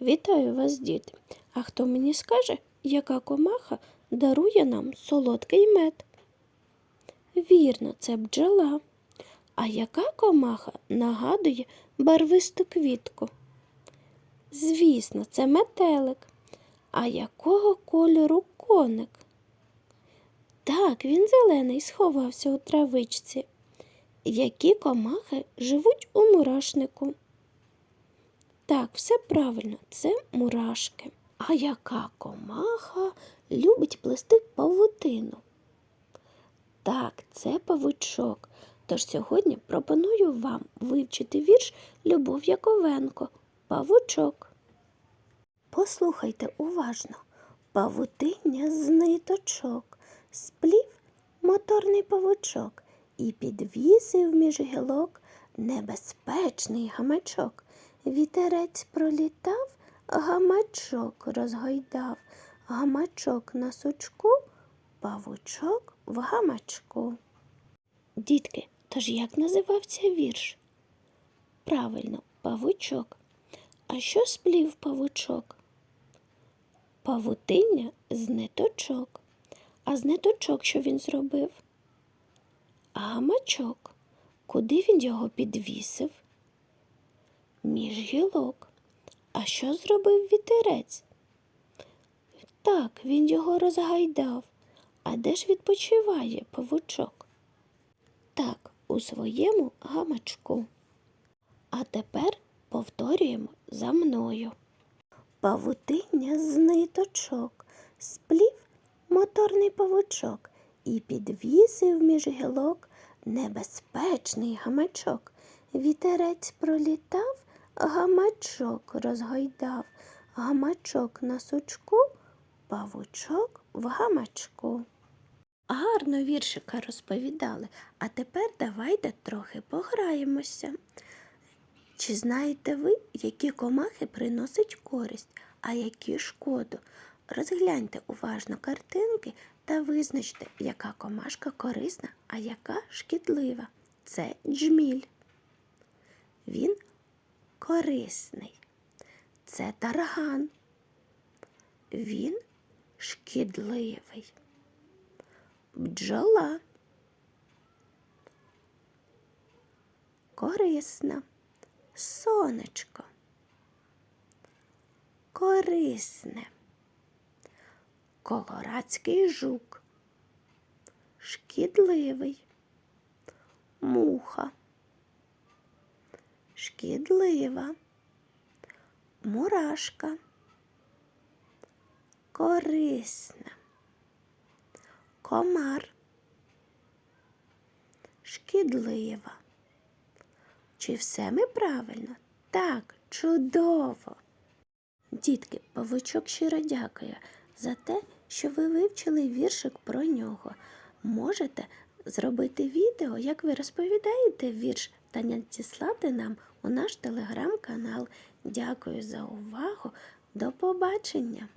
Вітаю вас, діти! А хто мені скаже, яка комаха дарує нам солодкий мед? Вірно, це бджола. А яка комаха нагадує барвисту квітку? Звісно, це метелик. А якого кольору коник? Так, він зелений сховався у травичці. Які комахи живуть у мурашнику? Так, все правильно, це мурашки. А яка комаха любить плести павутину? Так, це павучок. Тож сьогодні пропоную вам вивчити вірш Любов Яковенко Павучок. Послухайте уважно. Павутиння з ниточок, сплів моторний павучок і підвісив між гілок небезпечний гамачок. Вітерець пролітав, гамачок розгойдав, гамачок на сучку, павучок в гамачку. Дітки, тож як називався вірш? Правильно, павучок. А що сплів павучок? Павутиння з ниточок. А з ниточок що він зробив? Гамачок. Куди він його підвісив? Між гілок. А що зробив вітерець? Так, він його розгайдав. А де ж відпочиває павучок? Так, у своєму гамачку. А тепер повторюємо за мною. Павутиння з ниточок, сплів моторний павучок і підвісив між гілок небезпечний гамачок. Вітерець пролітав, гамачок розгойдав, гамачок на сучку, павучок в гамачку. Гарно віршика розповідали, а тепер давайте трохи пограємося. Чи знаєте ви, які комахи приносять користь, а які шкоду? Розгляньте уважно картинки та визначте, яка комашка корисна, а яка шкідлива. Це джміль. Він корисний. Це тарган. Він шкідливий. Бджола. Корисна. Сонечко. Корисне. Колорадський жук. Шкідливий. Муха. Шкідлива. Мурашка. Корисна. Комар. Шкідлива. Чи все ми правильно? Так, чудово. Дітки, павучок щиро дякує за те, що ви вивчили віршик про нього. Можете зробити відео, як ви розповідаєте вірш, та надіслати нам у наш телеграм-канал. Дякую за увагу. До побачення!